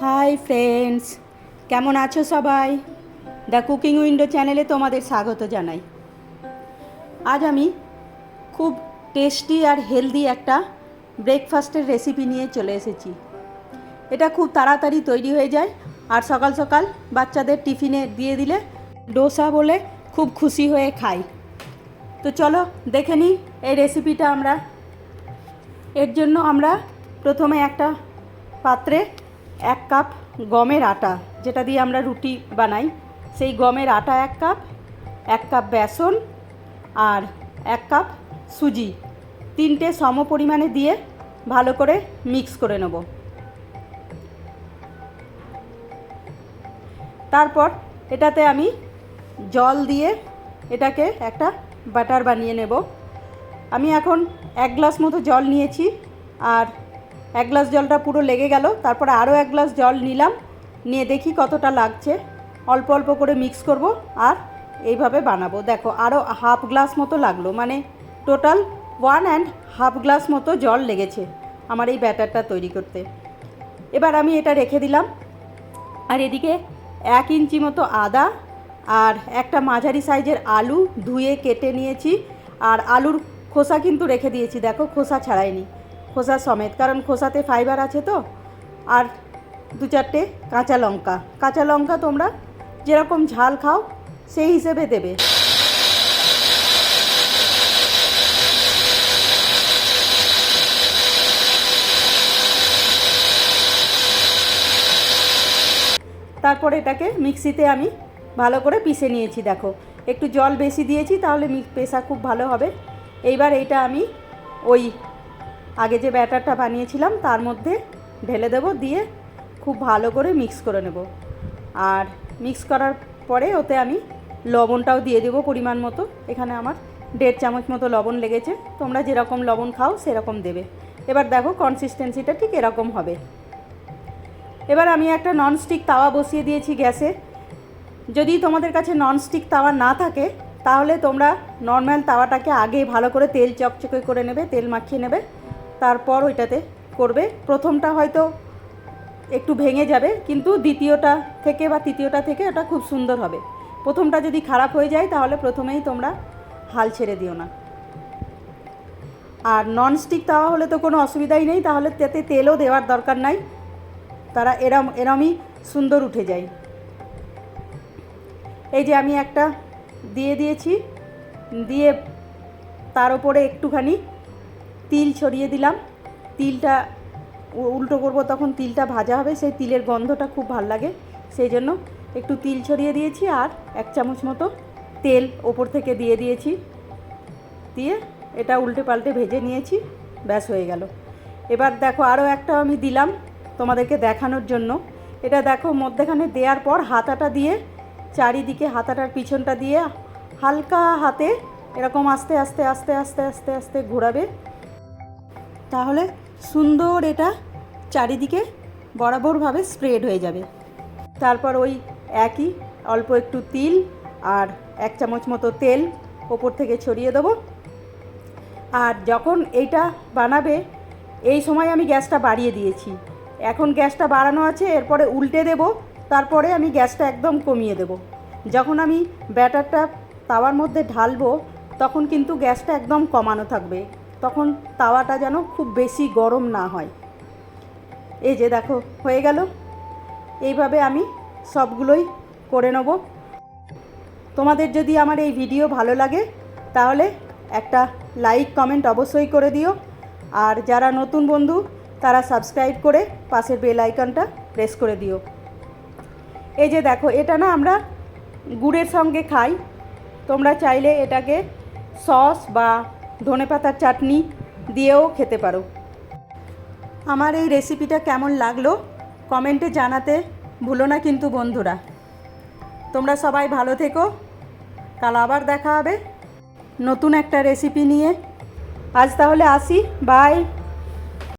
Hi friends কেমন আছো সবাই? দ্য কুকিং উইন্ডো চ্যানেলে তোমাদের স্বাগত জানাই। আজ আমি খুব টেস্টি আর হেলদি একটা ব্রেকফাস্টের রেসিপি নিয়ে চলে এসেছি। এটা খুব তাড়াতাড়ি তৈরি হয়ে যায় আর সকাল সকাল বাচ্চাদের টিফিনে দিয়ে দিলে ডোসা বলে খুব খুশি হয়ে খাই। তো চলো দেখে নিই এই রেসিপিটা আমরা। এর জন্য আমরা প্রথমে একটা পাত্রে এক কাপ গমের আটা, যেটা দিয়ে আমরা রুটি বানাই। সেই গমের আটা এক কাপ এক কাপ বেসন আর এক কাপ সুজি। তিনটে সম পরিমাণে দিয়ে ভালো করে মিক্স করে নেব। তারপর এটাতে আমি জল দিয়ে এটাকে একটা বাটার বানিয়ে নেব। আমি এখন এক গ্লাস মতো জল নিয়েছি আর এক গ্লাস জলটা পুরো লেগে গেল, তারপরে আরও এক গ্লাস জল নিলাম, নিয়ে দেখি কতটা লাগছে। অল্প অল্প করে মিক্স করব আর এইভাবে বানাবো। দেখো, আরও হাফ গ্লাস মতো লাগল মানে total one and half glass মতো জল লেগেছে আমার এই ব্যাটারটা তৈরি করতে। এবার আমি এটা রেখে দিলাম, আর এদিকে এক ইঞ্চি মতো আদা আর একটা মাঝারি সাইজের আলু ধুয়ে কেটে নিয়েছি, আর আলুর খোসা কিন্তু রেখে দিয়েছি, দেখো খোসা ছাড়াইনি। খোসা সমেত, কারণ খোসাতে ফাইবার আছে তো। আর দু চারটে কাঁচা লঙ্কা। কাঁচা লঙ্কা তোমরা যেরকম ঝাল খাও, সেই হিসেবে দেবে। তারপরে এটাকে মিক্সিতে আমি ভালো করে পিষে নিয়েছি, দেখো। একটু জল বেশি দিয়েছি, তাহলে পেশা খুব ভালো হবে। এইবার এইটা আমি ওই আগে যে ব্যাটারটা বানিয়েছিলাম, তার মধ্যে ঢেলে দেব, দিয়ে খুব ভালো করে মিক্স করে নেব। আর মিক্স করার পরে ওতে আমি লবণটাও দিয়ে দেবো পরিমাণ মতো। এখানে আমার দেড় চামচ মতো লবণ লেগেছে। তোমরা যেরকম লবণ খাও, সেরকম দেবে। এবার দেখো কনসিস্টেন্সিটা ঠিক এরকম হবে। এবার আমি একটা ননস্টিক তাওয়া বসিয়ে দিয়েছি গ্যাসে। যদি তোমাদের কাছে ননস্টিক তাওয়া না থাকে, তাহলে তোমরা নর্মাল তাওয়াটাকে আগে ভালো করে তেল চকচকে করে নেবে, তেল মাখিয়ে নেবে। তারপর ওইটাতে করবে। প্রথমটা হয়তো একটু ভেঙে যাবে, কিন্তু দ্বিতীয়টা থেকে বা তৃতীয়টা থেকে ওটা খুব সুন্দর হবে। প্রথমটা যদি খারাপ হয়ে যায়, তাহলে প্রথমেই তোমরা হাল ছেড়ে দিও না। আর ননস্টিক তাওয়া হলে তো কোনো অসুবিধাই নেই, তাহলে তাতে তেলও দেওয়ার দরকার নাই। তারা এরম, এরমই সুন্দর উঠে যায়। এই যে আমি একটা দিয়ে দিয়েছি, দিয়ে তার উপরে একটুখানি তিল ছড়িয়ে দিলাম। তিলটা উল্টো করব তখন তিলটা ভাজা হবে। সেই তিলের গন্ধটা খুব ভালো লাগে। সেই জন্য একটু তিল ছড়িয়ে দিয়েছি আর এক চামচ মতো তেল ওপর থেকে দিয়ে দিয়েছি। দিয়ে এটা উল্টে পাল্টে ভেজে নিয়েছি। ব্যাস হয়ে গেল। এবার দেখো আরও একটা আমি দিলাম তোমাদেরকে দেখানোর জন্য। এটা দেখো মধ্যেখানে দেওয়ার পর হাতাটা দিয়ে, চারিদিকে হাতাটার পিছনটা দিয়ে হালকা হাতে এরকম আস্তে আস্তে আস্তে আস্তে আস্তে আস্তে ঘোরাবে। তাহলে সুন্দর এটা চারিদিকে বরাবরভাবে স্প্রেড হয়ে যাবে। তারপর ওই একই অল্প একটু তিল আর এক চামচ মতো তেল ওপর থেকে ছড়িয়ে দেবো। আর যখন এইটা বানাবে, এই সময় আমি গ্যাসটা বাড়িয়ে দিয়েছি। এখন গ্যাসটা বাড়ানো আছে, এরপরে উল্টে দেব, তারপরে আমি গ্যাসটা একদম কমিয়ে দেব। যখন আমি ব্যাটারটা তাওয়ার মধ্যে ঢালবো, তখন কিন্তু গ্যাসটা একদম কমানো থাকবে। তখন তাওয়াটা যেন খুব বেশি গরম না হয়। এই যে দেখো, হয়ে গেল। এইভাবে আমি সবগুলোই করে নেব। তোমাদের যদি আমার এই ভিডিও ভালো লাগে, তাহলে একটা লাইক, কমেন্ট অবশ্যই করে দিও। আর যারা নতুন বন্ধু, তারা সাবস্ক্রাইব করে পাশের বেল আইকনটা প্রেস করে দিও। এই যে দেখো, এটা না আমরা গুড়ের সঙ্গে খাই। তোমরা চাইলে এটাকে সস বা ধনেপাতার চাটনি দিয়েও খেতে পারো। আমার এই রেসিপিটা কেমন লাগল? কমেন্টে জানাতে ভুলো না কিন্তু বন্ধুরা। তোমরা সবাই ভালো থেকো। কাল আবার দেখা হবে নতুন একটা রেসিপি নিয়ে। আজ তাহলে আসি। বাই